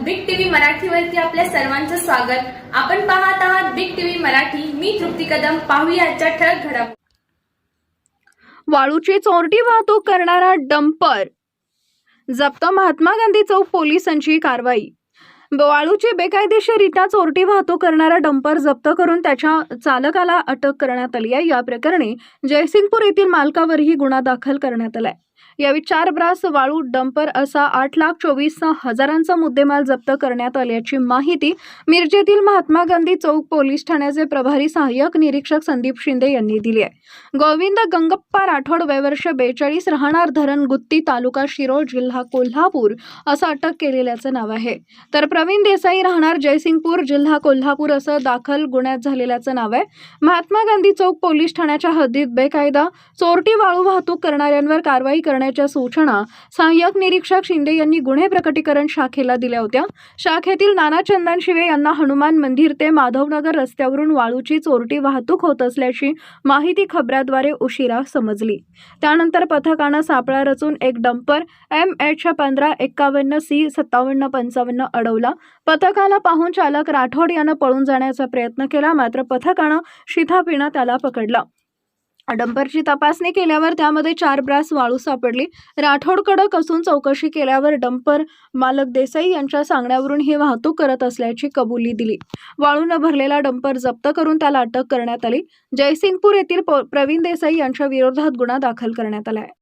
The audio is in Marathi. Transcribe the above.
बिग टीव्ही मराठीवरती आपल्या सर्वांचं स्वागत. आपण पाहत आहात बिग टीव्ही मराठी. मी तृप्ती कदम. पाहूया आजच्या ठळक घडामोडी. वाळूची चोरटी वाहतूक करणारा डंपर. जप्त महात्मा गांधी चौक पोलिसांची कारवाई. वाळूची बेकायदेशीरित्या चोरटी वाहतूक करणारा डंपर जप्त करून त्याच्या चालकाला अटक करण्यात आली आहे. या प्रकरणी जयसिंगपूर येथील मालकावरही गुन्हा दाखल करण्यात आलाय. यावेळी चार ब्रास वाळू डंपर असा आठ लाख चोवीस हजारांचा मुद्देमाल जप्त करण्यात आल्याची माहिती मिरजेतील महात्मा गांधी चौक पोलीस ठाण्याचे प्रभारी सहाय्यक निरीक्षक संदीप शिंदे यांनी दिली आहे. गोविंद गंगप्पा राठोड वयवर्ष बेचाळीस राहणार धरण गुत्ती तालुका शिरोळ जिल्हा कोल्हापूर असं अटक केलेल्याचं नाव आहे. तर प्रवीण देसाई राहणार जयसिंगपूर जिल्हा कोल्हापूर असं दाखल गुन्ह्यात झालेल्याचं नाव आहे. महात्मा गांधी चौक पोलीस ठाण्याच्या हद्दीत बेकायदा चोरटी वाळू वाहतूक करणाऱ्यांवर कारवाई करण्याच्या सूचना सहाय्यक निरीक्षक शिंदे यांनी गुन्हे प्रकटीकरण शाखेला दिल्या होत्या. शाखेतील नाना चंदन शिवे यांना हनुमान मंदिर ते माधवनगर रस्त्यावरून वाळूची चोरटी वाहतूक होत असल्याची माहिती खबराद्वारे उशिरा समजली. त्यानंतर पथकानं सापळा रचून एक डंपर एम एच पंधरा एक्कावन्न सी सत्तावन्न पंचावन्न अडवला. पथकाला पाहून चालक राठोड यानं पळून जाण्याचा प्रयत्न केला मात्र पथकानं शिथापिणं त्याला पकडलं. डंपरची तपासणी केल्यावर त्यामध्ये चार ब्रास वाळू सापडली. राठोडकडं कसून चौकशी केल्यावर डंपर मालक देसाई यांच्या सांगण्यावरून ही वाहतूक करत असल्याची कबुली दिली. वाळूनं भरलेला डंपर जप्त करून त्याला अटक करण्यात आली. जयसिंगपूर येथील प्रवीण देसाई यांच्या विरोधात गुन्हा दाखल करण्यात आला आहे